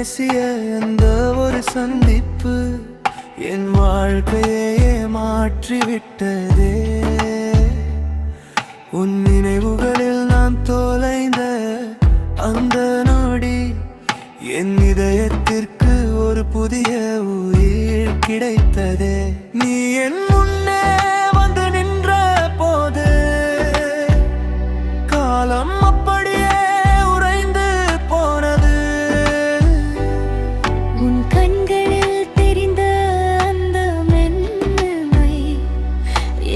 பேசிய எந்த ஒரு சந்திப்பு என் வாழ்க்கையே மாற்றிவிட்டதே. உன் நினைவுகளில் நான் தொலைந்த அந்த நொடி என் இதயத்திற்கு ஒரு புதிய உயிர் கிடைத்ததே. நீ என் முன் கண்களில் தெரிந்த அந்த மென்மை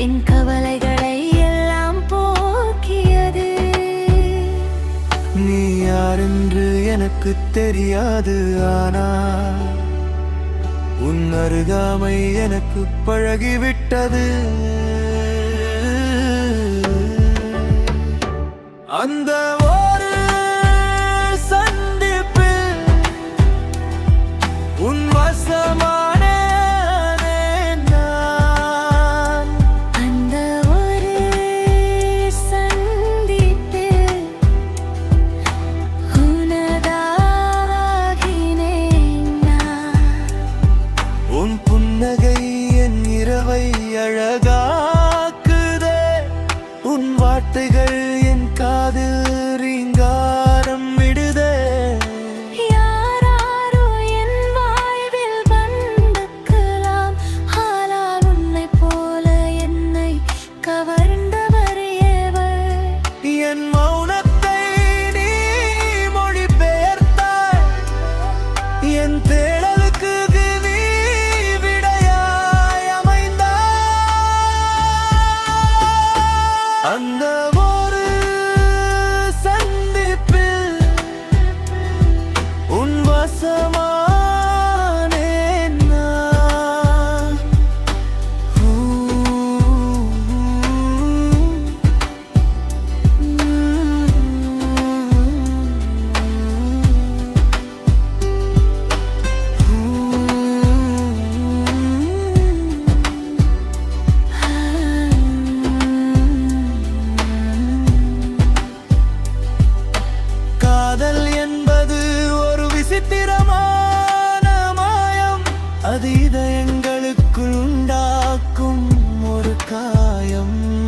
என் கவலைகளை எல்லாம் போக்கியது. நீ யாரென்று எனக்கு தெரியாது ஆனா உன் அருகாமை எனக்கு பழகிவிட்டது. அது இதயங்களுக்குள் உண்டாக்கும் ஒரு காயம்.